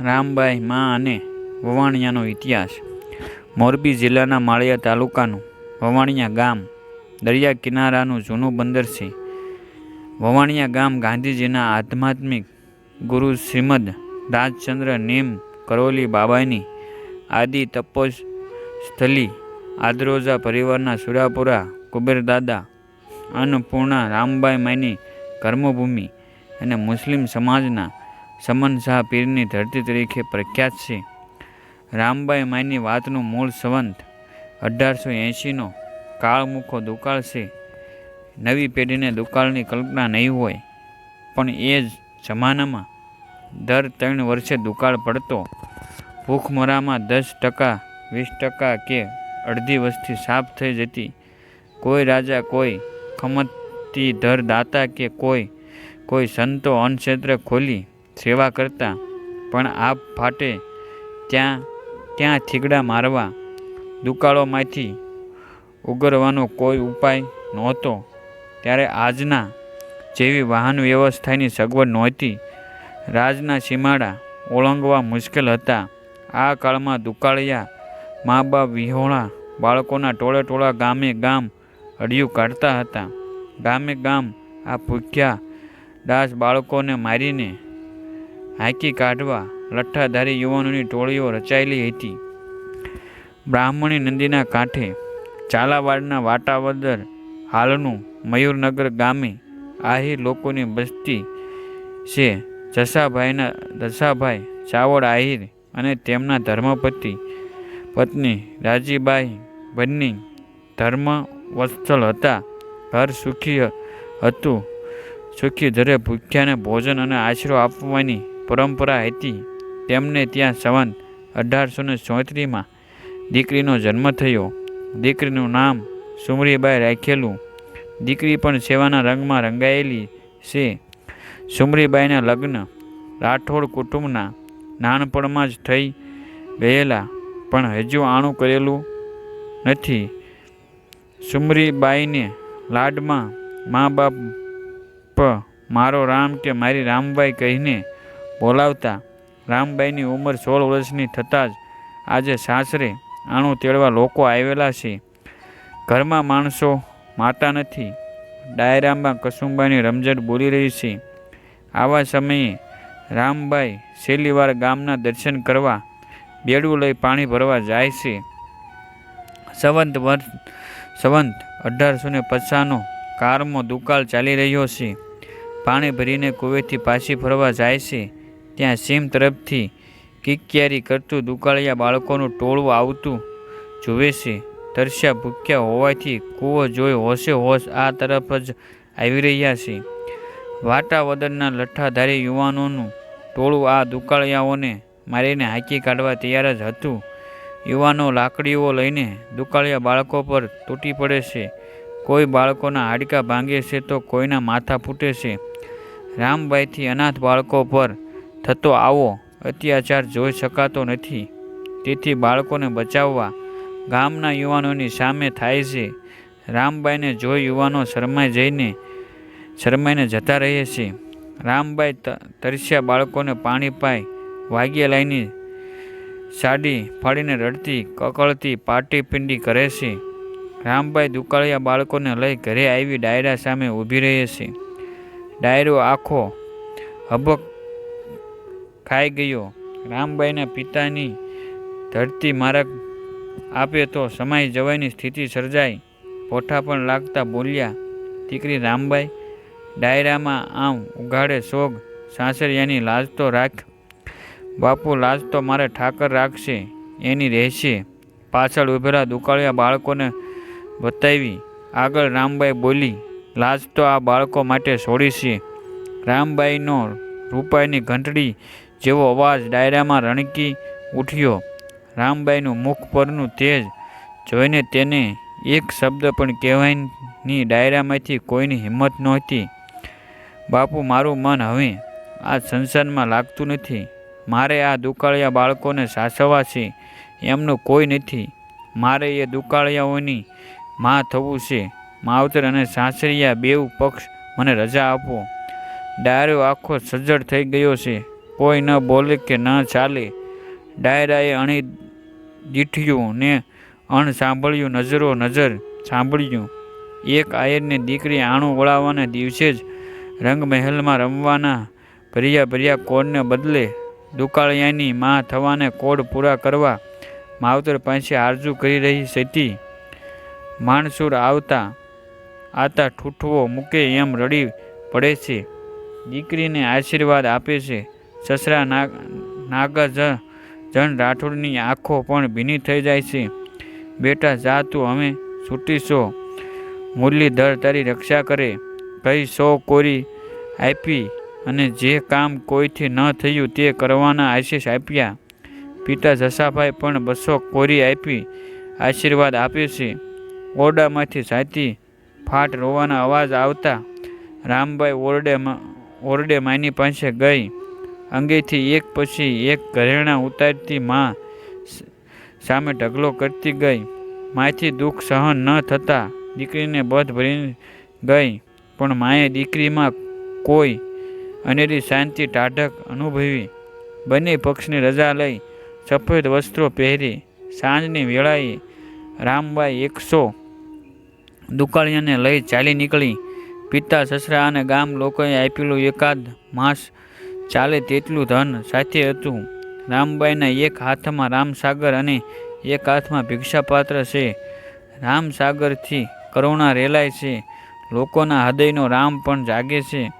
રામબાઈ, મા અને વવાણિયાનો ઇતિહાસ. મોરબી જિલ્લાના માળિયા તાલુકાનું વવાણિયા ગામ, દરિયા કિનારાનું જૂનું બંદર છે. વવાણિયા ગામ ગાંધીજીના આધ્યાત્મિક ગુરુ શ્રીમદ રાજચંદ્ર નીમ કરોલી બાબાની આદિ તપોસ્થલી આદરોજા પરિવારના સુરાપુરા કુબેરદાદા, અન્નપૂર્ણા, રામબાઈ માયની કર્મભૂમિ અને મુસ્લિમ સમાજના સમન શાહ પીરની ધરતી તરીકે પ્રખ્યાત છે. રામબાઈ માયની વાતનું મૂળ સંવંત અઢારસો એંશીનો કાળમુખો દુકાળ છે. નવી પેઢીને દુકાળની કલ્પના નહીં હોય, પણ એ જ જમાનામાં દર ત્રણ વર્ષે દુકાળ પડતો. ભૂખમરામાં દસ ટકા, વીસ ટકા કે અડધી વસ્તી સાફ થઈ જતી. કોઈ રાજા, કોઈ ખમતીધર દાતા કે કોઈ કોઈ સંતો અન્નક્ષેત્ર ખોલી સેવા કરતા, પણ આપ ફાટે ત્યાં ત્યાં થીગડા મારવા, દુકાળોમાંથી ઉગરવાનો કોઈ ઉપાય નહોતો. ત્યારે આજના જેવી વાહન વ્યવસ્થાની સગવડ નહોતી. રાજના સીમાડા ઓળંગવા મુશ્કેલ હતા. આ કાળમાં દુકાળિયા મા બાપ વિહોણા બાળકોના ટોળે ટોળા ગામે ગામ અડિયું કાઢતા હતા. ગામે ગામ આ ભૂખ્યા દાસ બાળકોને મારીને હાંકી કાઢવા લઠ્ઠાધારી યુવાનોની ટોળીઓ રચાયેલી હતી. બ્રાહ્મણી નદીના કાંઠે ચાલાવાડના વાટાવદર હાલનું મયુરનગર ગામે આહિર લોકોની બસ્તી છે. જસાભાઈના દશાભાઈ ચાવડ આહિર અને તેમના ધર્મપતિ પત્ની રાજીબાઈ બંને ધર્મ વત્સલ હતા. ઘર સુખી હતું. સુખી દરે ભૂખ્યાને ભોજન અને આશરો આપવાની પરંપરા હતી. તેમને ત્યાં સંવંત અઢારસો ને ચોત્રીસમાં દીકરીનો જન્મ થયો. દીકરીનું નામ સુમરીબાઈ રાખેલું દીકરી પણ સેવાના રંગમાં રંગાયેલી છે. સુમરીબાઈના લગ્ન રાઠોડ કુટુંબના નાનપણમાં જ થઈ ગયેલા, પણ હજુ આણું કરેલું નથી. સુમરીબાઈને લાડમાં મા બાપ મારો રામ કે મારી રામબાઈ કહીને બોલાવતા રામબાઈની ઉંમર સોળ વર્ષની થતાં જ આજે સાસરે આણું તેડવા લોકો આવેલા છે. ઘરમાં માણસો માતા નથી. ડાયરામાં કસુંબાની રમઝટ બોલી રહી છે. આવા સમયે રામબાઈ છેલ્લીવાર ગામના દર્શન કરવા બેડું લઈ પાણી ભરવા જાય છે. સંવંત વર્ષ સંવંત અઢારસો ને પચાસનો કારમો દુકાળ ચાલી રહ્યો છે. પાણી ભરીને કુવેથી પાછી ફરવા જાય છે. ત્યાં સીમ તરફથી કિક્યારી કરતું દુકાળિયા બાળકોનું ટોળું આવતું જુએ છે. તરસ્યા ભૂખ્યા હોવાથી કૂવો જોઈ હોશે હોશ આ તરફ જ આવી રહ્યા છે. વાટાવદરના લઠ્ઠાધારી યુવાનોનું ટોળું આ દુકાળિયાઓને મારીને હાંકી કાઢવા તૈયાર જ હતું. યુવાનો લાકડીઓ લઈને દુકાળિયા બાળકો પર તૂટી પડે છે. કોઈ બાળકોના હાડકાં ભાંગે છે તો કોઈના માથા ફૂટે છે. રામબાઈથી અનાથ બાળકો પર થતો આવો, અત્યાચાર જોઈ શકાતો નથી. તેથી બાળકોને બચાવવા ગામના યુવાનોની સામે થાય છે. રામબાઈને જોઈ યુવાનો શરમાઈ જઈને શરમાઈને જતા રહે છે. રામબાઈ તરસ્યા બાળકોને પાણી પાય વાગ્યા લઈને સાડી ફાડીને રડતી, કકળતી પાટી પિંડી કરે છે. રામબાઈ દુકાળિયા બાળકોને લઈ ઘરે આવી ડાયરા સામે ઊભી રહે છે. ડાયરો આખો હબક ખાઈ ગયો. રામબાઈના પિતાની ધરતી મારક આપે તો સમાઈ જવાની સ્થિતિ સર્જાઈ. પોઠા પણ લાગતા બોલ્યા, દીકરી રામબાઈ, ડાયરામાં આમ ઉઘાડે સોગ, સાસરિયાની લાજ તો રાખ. બાપુ લાજ તો મારે ઠાકર રાખશે, એની રહેશે. પાછળ ઉભેલા દુકાળિયા બાળકોને બતાવી, આગળ રામબાઈ બોલી, લાજ તો આ બાળકો માટે છોડી છે રામબાઈનો રૂપાઈની ઘંટડી જેવો અવાજ ડાયરામાં રણકી ઉઠ્યો. રામબાઈનું મુખ પરનું તેજ જોઈને તેને એક શબ્દ પણ કહેવાયની ડાયરામાંથી કોઈની હિંમત નહોતી. બાપુ, મારું મન હવે આ સંસારમાં લાગતું નથી. મારે આ દુકાળિયા બાળકોને સાચવવા છે. એમનું કોઈ નથી. મારે એ દુકાળિયાઓની માં થવું છે. માવતર અને સાસરિયા બેઉ પક્ષ મને રજા આપો. ડાયરો આખો સજ્જડ થઈ ગયો છે. કોઈ ન બોલે કે ન ચાલે. ડાયરાએ અણી દીઠ્યું ને અણ સાંભળ્યું નજરો નજર સાંભળ્યું. એક આયરની દીકરી આણું વળાવવાના દિવસે જ રંગમહેલમાં રમવાના ભર્યા ભર્યા કોડને બદલે દુકાળિયાની માં થવાને કોડ પૂરા કરવા માવતર પાસે આરજુ કરી રહી હતી માણસુર આવતા આતા ઠૂઠવો મૂકે એમ રડી પડે છે. દીકરીને આશીર્વાદ આપે છે. સસરા નાગ નાગા જ જન રાઠોડની આંખો પણ ભીની થઈ જાય છે. બેટા, જા તું, અમે છૂટીશો. મુરલીધર તારી રક્ષા કરે. કઈ સો કોરી આપી અને જે કામ કોઈથી ન થયું તે કરવાના આશીષ આપ્યા. પિતા જસાભાઈ પણ બસો કોરી આપી આશીર્વાદ આપ્યો છે. ઓરડામાંથી સાચી ફાટ રોવાના અવાજ આવતા રામભાઈ ઓરડે ઓરડે માની પાસે ગઈ. અંગેથી એક પછી એક ઘરેણાં ઉતારતી માં સામે ઢગલો કરતી ગઈ. માથી દુઃખ સહન ન થતાં દીકરીને બધ ભરી ગઈ. પણ માએ દીકરીમાં કોઈ અનેરી શાંતિ ટાઢક અનુભવી. બંને પક્ષની રજા લઈ સફેદ વસ્ત્રો પહેરી સાંજની વેળાએ રામબાઈ એકસો દુકાળિયાને લઈ ચાલી નીકળી. પિતા, સસરા અને ગામ લોકોએ આપેલું એકાદ માસ ચાલે તેટલું ધન સાથે હતું. રામબાઈના એક હાથમાં રામસાગર અને એક હાથમાં ભિક્ષાપાત્ર છે. રામસાગરથી કરુણા રેલાય છે. લોકોના હૃદયનો રામ પણ જાગે છે.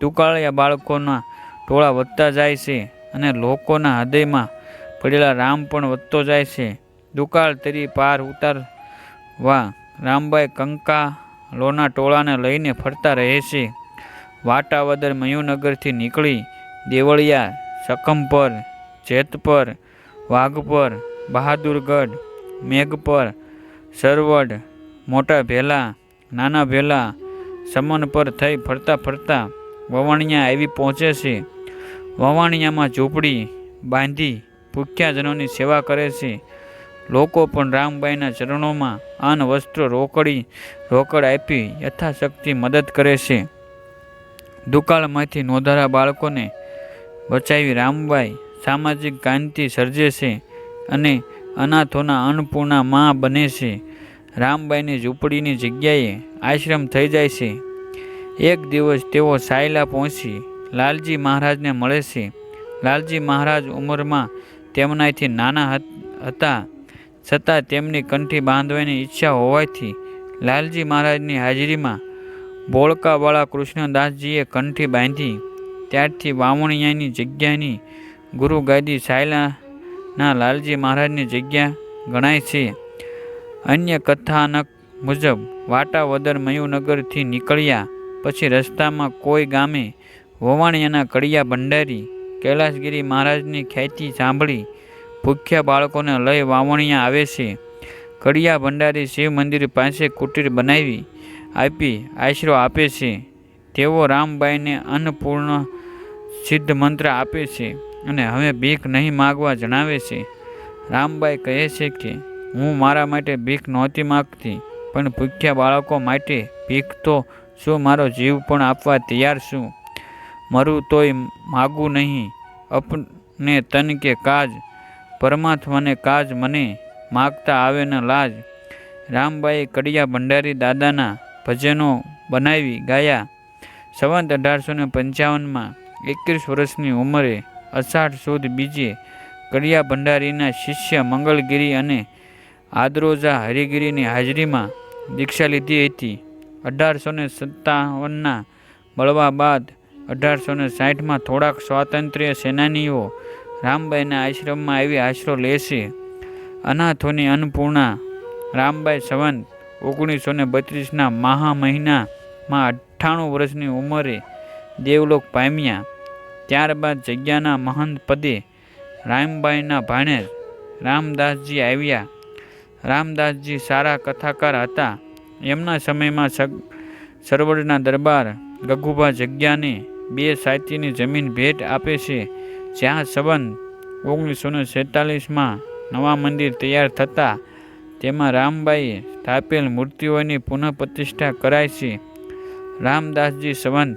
ટુકાળિયા બાળકોના ટોળા વધતા જાય છે અને લોકોના હૃદયમાં પડેલા રામ પણ વધતો જાય છે. દુકાળ તરી પાર ઉતારવા રામબાઈ કંકા લોના ટોળાને લઈને ફરતા રહે છે. વાટાવદર મયુનગરથી નીકળી દેવળિયા શકમપર જેતપર, વાઘપર, બહાદુરગઢ, મેઘપર, સરવડ, મોટા ભેલા, નાના ભેલા, સમન પર થઈ ફરતા ફરતા વવાણિયા આવી પહોંચે છે. વવાણિયામાં ઝૂંપડી બાંધી ભૂખ્યાજનોની સેવા કરે છે. લોકો પણ રામબાઈના ચરણોમાં અન્ન વસ્ત્રો રોકડી, રોકડ આપી યથાશક્તિ મદદ કરે છે. દુકાળમાંથી નોંધારા બાળકોને બચાવી રામબાઈ સામાજિક ક્રાંતિ સર્જે છે અને અનાથોના અન્નપૂર્ણા માં બને છે. રામબાઈની ઝૂંપડીની જગ્યાએ આશ્રમ થઈ જાય છે. એક દિવસ તેઓ સાયલા પહોંચી લાલજી મહારાજને મળે છે. લાલજી મહારાજ ઉંમરમાં તેમનાથી નાના હતા. છતાં તેમની કંઠી બાંધવાની ઈચ્છા હોવાથી લાલજી મહારાજની હાજરીમાં બોળકાવાળા કૃષ્ણદાસજીએ કંઠી બાંધી ત્યારથી વાવણિયાની જગ્યાની ગુરુ ગાદી સાયલાના લાલજી મહારાજની જગ્યા ગણાય છે. અન્ય કથાનક મુજબ વાટાવદર મયુનગરથી નીકળ્યા પછી રસ્તામાં કોઈ ગામે વવાણિયાના કડિયા ભંડારી કૈલાસગીરી મહારાજની ખ્યાતિ સાંભળી ભૂખ્યા બાળકોને લઈ વાવણિયા આવે છે. કડિયા ભંડારી શિવ મંદિર પાસે કુટીર બનાવી આપી આશરો આપે છે. તેઓ રામબાઈને અન્નપૂર્ણ સિદ્ધ મંત્ર આપે છે અને હવે ભીખ નહીં માગવા જણાવે છે. રામબાઈ કહે છે કે, હું મારા માટે ભીખ નહોતી માગતી, પણ ભૂખ્યા બાળકો માટે ભીખ તો શું મારો જીવ પણ આપવા તૈયાર છું? મરું તોય માગું નહીં. અપને તન કે કાજ, પરમાત્માને કાજ મને માગતા આવે ન લાજ. રામબાઈ કડિયા ભંડારી દાદાના ભજનો બનાવી ગાયા. સંવંત અઢારસો ને પંચાવનમાં એકવીસ વર્ષની ઉંમરે અષાઢ સુદ બીજે કડિયા ભંડારીના શિષ્ય મંગળગીરી અને આદરોજા હરિગીરીની હાજરીમાં દીક્ષા લીધી હતી. અઢારસો ને સત્તાવનના મળવા બાદ અઢારસો ને સાઠમાં થોડાક સ્વાતંત્ર્ય સેનાનીઓ રામબાઈના આશ્રમમાં આવી આશરો લેશે. અનાથોની અન્નપૂર્ણા, રામબાઈ સંવંત ઓગણીસો ને બત્રીસના મહા મહિનામાં અઠ્ઠાણું વર્ષની ઉંમરે દેવલોક પામ્યા. ત્યારબાદ જગ્યાના મહંત પદે રામબાઈના ભાણે રામદાસજી આવ્યા. રામદાસજી સારા કથાકાર હતા. એમના સમયમાં સરવડના દરબાર ગગુભા જગ્યાને બે સાતીની જમીન ભેટ આપે છે, જ્યાં સંબંધ ઓગણીસો ને છેતાલીસમાં નવા મંદિર તૈયાર થતાં તેમાં રામબાઈએ સ્થાપેલ મૂર્તિઓની પુનઃપ્રતિષ્ઠા કરાય છે. રામદાસજી સંવંત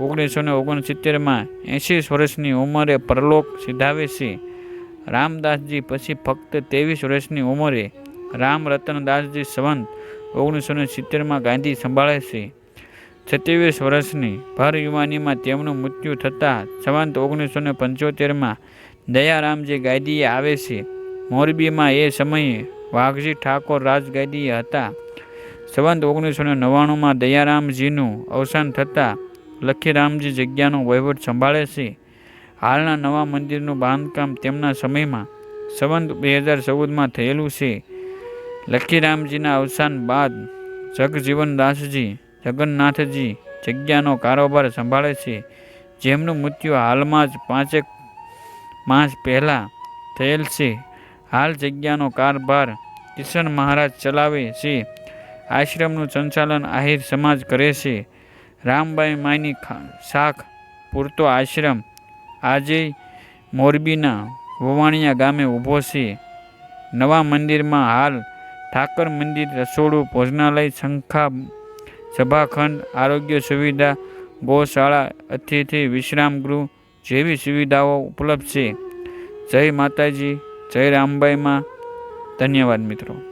ઓગણીસો ને ઓગણસિત્તેરમાં એંશી વર્ષની ઉંમરે પરલોક સિધાવે છે રામદાસજી પછી ફક્ત ત્રેવીસ વર્ષની ઉંમરે રામ રતનદાસજી સંવંત ઓગણીસો ને સિત્તેરમાં ગાંધી સંભાળે છે. છત્રીસ વર્ષની ભર યુવાનીમાં તેમનું મૃત્યુ થતાં સંવંત ઓગણીસો ને પંચોતેરમાં દયારામજી ગાદીએ આવે છે. મોરબીમાં એ સમયે વાઘજી ઠાકોર રાજગાદીએ હતા. સંવંત ઓગણીસો ને નવ્વાણુંમાં દયારામજીનું અવસાન થતાં લખીરામજી જગ્યાનો વહીવટ સંભાળે છે. હાલના નવા મંદિરનું બાંધકામ તેમના સમયમાં સંબંધ બે હજાર ચૌદમાં થયેલું છે. લખીરામજીના અવસાન બાદ જગજીવનદાસજી, જગન્નાથજી જગ્યાનો કારોબાર સંભાળે છે. જેમનું મૃત્યુ હાલમાં જ પાંચેક માસ પહેલાં થયેલ છે. હાલ જગ્યાનો કારભાર કિશન મહારાજ ચલાવે છે. આશ્રમનું સંચાલન આહિર સમાજ કરે છે. રામબાઈ માયની ખા- શાખ, પૂરતો આશ્રમ. આજે મોરબીના વવાણિયા ગામે ઊભો છે નવા મંદિરમાં હાલ ઠાકર મંદિર રસોડું, ભોજનાલય, શંખા, સભાખંડ, આરોગ્ય સુવિધા, ગૌશાળા, અતિથિ, વિશ્રામ ગૃહ જેવી સુવિધાઓ ઉપલબ્ધ છે. જય માતાજી, જય રામબાઈમાં ધન્યવાદ મિત્રો.